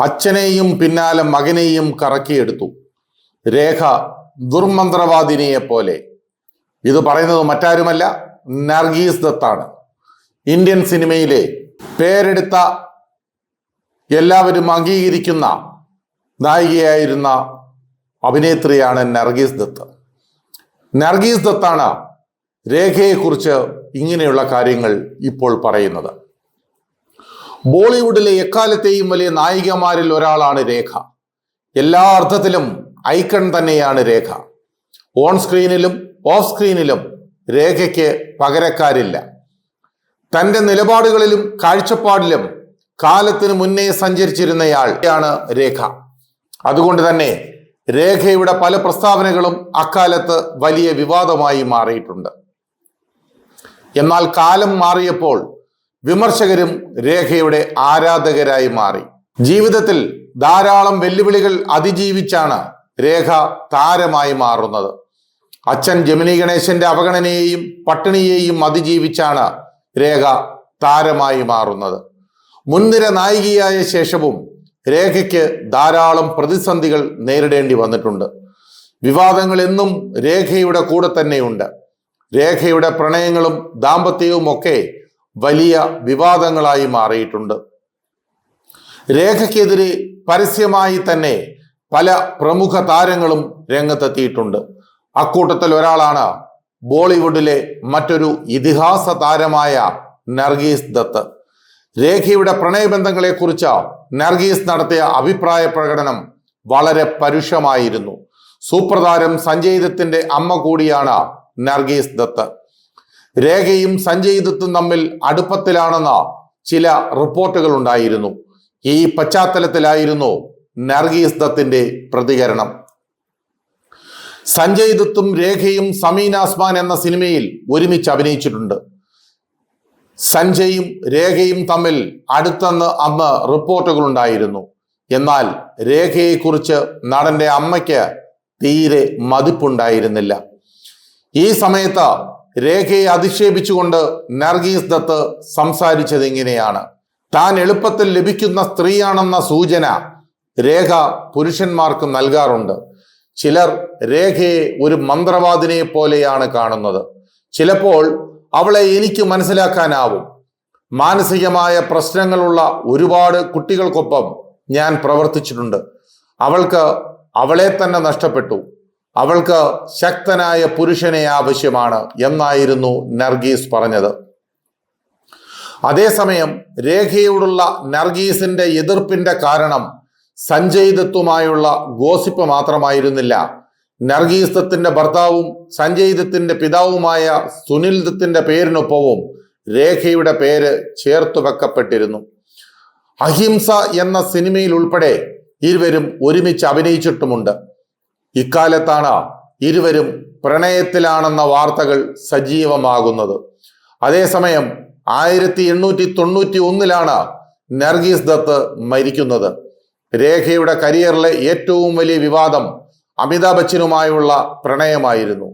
അച്ഛനെയും പിന്നാലെ മകനെയും കറക്കിയെടുത്തു. രേഖ ദുർമന്ത്രവാദിനിയെ പോലെ ഇത് പറയുന്നത് മറ്റാരുമല്ല നർഗീസ് ദത്താണ്. ഇന്ത്യൻ സിനിമയിലെ പേരെടുത്ത എല്ലാവരും അംഗീകരിക്കുന്ന നായികയായിരുന്ന അഭിനേത്രിയാണ് നർഗീസ് ദത്ത്. നർഗീസ് ദത്താണ് രേഖയെക്കുറിച്ച് ഇങ്ങനെയുള്ള കാര്യങ്ങൾ ഇപ്പോൾ പറയുന്നത്. ബോളിവുഡിലെ എക്കാലത്തെയും വലിയ നായികമാരിൽ ഒരാളാണ് രേഖ. എല്ലാ അർത്ഥത്തിലും ഐക്കൺ തന്നെയാണ് രേഖ. ഓൺ സ്ക്രീനിലും ഓഫ് സ്ക്രീനിലും രേഖയ്ക്ക് പകരക്കാരില്ല. തന്റെ നിലപാടുകളിലും കാഴ്ചപ്പാടിലും കാലത്തിന് മുന്നേ സഞ്ചരിച്ചിരുന്നയാൾ ആണ് രേഖ. അതുകൊണ്ട് തന്നെ രേഖയുടെ പല പ്രസ്താവനകളും അക്കാലത്ത് വലിയ വിവാദമായി മാറിയിട്ടുണ്ട്. എന്നാൽ കാലം മാറിയപ്പോൾ വിമർശകരും രേഖയുടെ ആരാധകരായി മാറി. ജീവിതത്തിൽ ധാരാളം വെല്ലുവിളികൾ അതിജീവിച്ചാണ് രേഖ താരമായി മാറുന്നത്. അച്ഛൻ ജമിനി ഗണേശന്റെ അവഗണനയെയും പട്ടിണിയെയും അതിജീവിച്ചാണ് രേഖ താരമായി മാറുന്നത്. മുൻനിര നായികയായ ശേഷവും രേഖയ്ക്ക് ധാരാളം പ്രതിസന്ധികൾ നേരിടേണ്ടി വന്നിട്ടുണ്ട്. വിവാദങ്ങൾ എന്നും രേഖയുടെ കൂടെ തന്നെയുണ്ട്. രേഖയുടെ പ്രണയങ്ങളും ദാമ്പത്യവും ഒക്കെ വലിയ വിവാദങ്ങളായി മാറിയിട്ടുണ്ട്. രേഖയ്ക്കെതിരെ പരസ്യമായി തന്നെ പല പ്രമുഖ താരങ്ങളും രംഗത്തെത്തിയിട്ടുണ്ട്. അക്കൂട്ടത്തിൽ ഒരാളാണ് ബോളിവുഡിലെ മറ്റൊരു ഇതിഹാസ താരമായ നർഗീസ് ദത്ത്. രേഖയുടെ പ്രണയബന്ധങ്ങളെക്കുറിച്ച് നർഗീസ് നടത്തിയ അഭിപ്രായ പ്രകടനം വളരെ പരുഷമായിരുന്നു. സൂപ്രതാരം സഞ്ജയ് ദത്തിന്റെ അമ്മ കൂടിയാണ് നർഗീസ് ദത്ത്. രേഖയും സഞ്ജയ് ദത്തും തമ്മിൽ അടുപ്പത്തിലാണെന്ന ചില റിപ്പോർട്ടുകൾ ഉണ്ടായിരുന്നു. ഈ പശ്ചാത്തലത്തിലായിരുന്നു നർഗീസ് ദത്തിന്റെ പ്രതികരണം. സഞ്ജയ് ദത്തും രേഖയും സമീൻ ആസ്മാൻ എന്ന സിനിമയിൽ ഒരുമിച്ച് അഭിനയിച്ചിട്ടുണ്ട്. സഞ്ജയും രേഖയും തമ്മിൽ അടുത്തെന്ന് അന്ന് റിപ്പോർട്ടുകൾ ഉണ്ടായിരുന്നു. എന്നാൽ രേഖയെക്കുറിച്ച് നടന്റെ അമ്മയ്ക്ക് തീരെ മതിപ്പുണ്ടായിരുന്നില്ല. ഈ സമയത്ത് രേഖയെ അധിക്ഷേപിച്ചുകൊണ്ട് നർഗീസ് ദത്ത് സംസാരിച്ചത് ഇങ്ങനെയാണ്. താൻ എളുപ്പത്തിൽ ലഭിക്കുന്ന സ്ത്രീയാണെന്ന സൂചന രേഖ പുരുഷന്മാർക്ക് നൽകാറുണ്ട്. ചിലർ രേഖയെ ഒരു മന്ത്രവാദിനെ പോലെയാണ് കാണുന്നത്. ചിലപ്പോൾ അവളെ എനിക്ക് മനസ്സിലാക്കാനാവും. മാനസികമായ പ്രശ്നങ്ങളുള്ള ഒരുപാട് കുട്ടികൾക്കൊപ്പം ഞാൻ പ്രവർത്തിച്ചിട്ടുണ്ട്. അവൾക്ക് അവളെ തന്നെ നഷ്ടപ്പെട്ടു. അവൾക്ക് ശക്തനായ പുരുഷനെ ആവശ്യമാണ് എന്നായിരുന്നു നർഗീസ് പറഞ്ഞത്. അതേസമയം രേഖയോടുള്ള നർഗീസിന്റെ എതിർപ്പിന്റെ കാരണം സഞ്ജയ് ദത്തുമായുള്ള ഗോസിപ്പ് മാത്രമായിരുന്നില്ല. നർഗീസ് ദത്തിന്റെ ഭർത്താവും സഞ്ജയ് ദത്തിന്റെ പിതാവുമായ സുനിൽ ദത്തിന്റെ പേരിനൊപ്പവും രേഖയുടെ പേര് ചേർത്തു വെക്കപ്പെട്ടിരുന്നു. അഹിംസ എന്ന സിനിമയിൽ ഉൾപ്പെടെ ഇരുവരും ഒരുമിച്ച് അഭിനയിച്ചിട്ടുമുണ്ട്. ഇക്കാലത്താണ് ഇരുവരും പ്രണയത്തിലാണെന്ന വാർത്തകൾ സജീവമാകുന്നത്. അതേസമയം ആയിരത്തി എണ്ണൂറ്റി തൊണ്ണൂറ്റി ഒന്നിലാണ് നർഗീസ് ദത്ത് മരിക്കുന്നത്. രേഖയുടെ കരിയറിലെ ഏറ്റവും വലിയ വിവാദം അമിതാഭ് ബച്ചനുമായുള്ള പ്രണയമായിരുന്നു.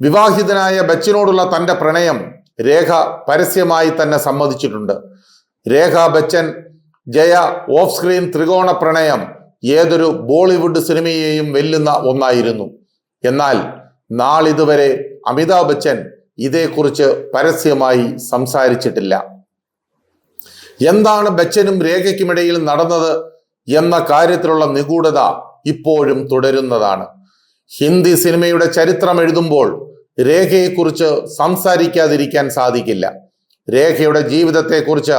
വിവാഹിതനായ ബച്ചനോടുള്ള തന്റെ പ്രണയം രേഖ പരസ്യമായി തന്നെ സമ്മതിച്ചിട്ടുണ്ട്. രേഖ ബച്ചൻ ജയ ഓഫ് സ്ക്രീൻ ത്രികോണ പ്രണയം ഏതൊരു ബോളിവുഡ് സിനിമയെയും വെല്ലുന്ന ഒന്നായിരുന്നു. എന്നാൽ നാളിതുവരെ അമിതാഭ് ബച്ചൻ ഇതേക്കുറിച്ച് പരസ്യമായി സംസാരിച്ചിട്ടില്ല. എന്താണ് ബച്ചനും രേഖയ്ക്കുമിടയിൽ നടന്നത് എന്ന കാര്യത്തിലുള്ള നിഗൂഢത ഇപ്പോഴും തുടരുന്നതാണ്. ഹിന്ദി സിനിമയുടെ ചരിത്രം എഴുതുമ്പോൾ രേഖയെക്കുറിച്ച് സംസാരിക്കാതിരിക്കാൻ സാധിക്കില്ല. രേഖയുടെ ജീവിതത്തെക്കുറിച്ച്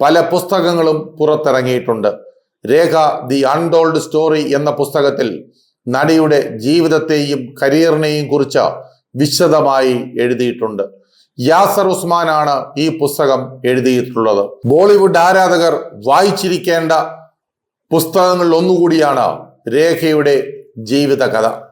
പല പുസ്തകങ്ങളും പുറത്തിറങ്ങിയിട്ടുണ്ട്. രേഖ ദി അൺടോൾഡ് സ്റ്റോറി എന്ന പുസ്തകത്തിൽ നടിയുടെ ജീവിതത്തെയും കരിയറിനെയും കുറിച്ച് വിശദമായി എഴുതിയിട്ടുണ്ട്. യാസർ ഉസ്മാനാണ് ഈ പുസ്തകം എഴുതിയിട്ടുള്ളത്. ബോളിവുഡ് ആരാധകർ വായിച്ചിരിക്കേണ്ട പുസ്തകങ്ങളിൽ ഒന്നുകൂടിയാണ് രേഖയുടെ ജീവിതകഥ.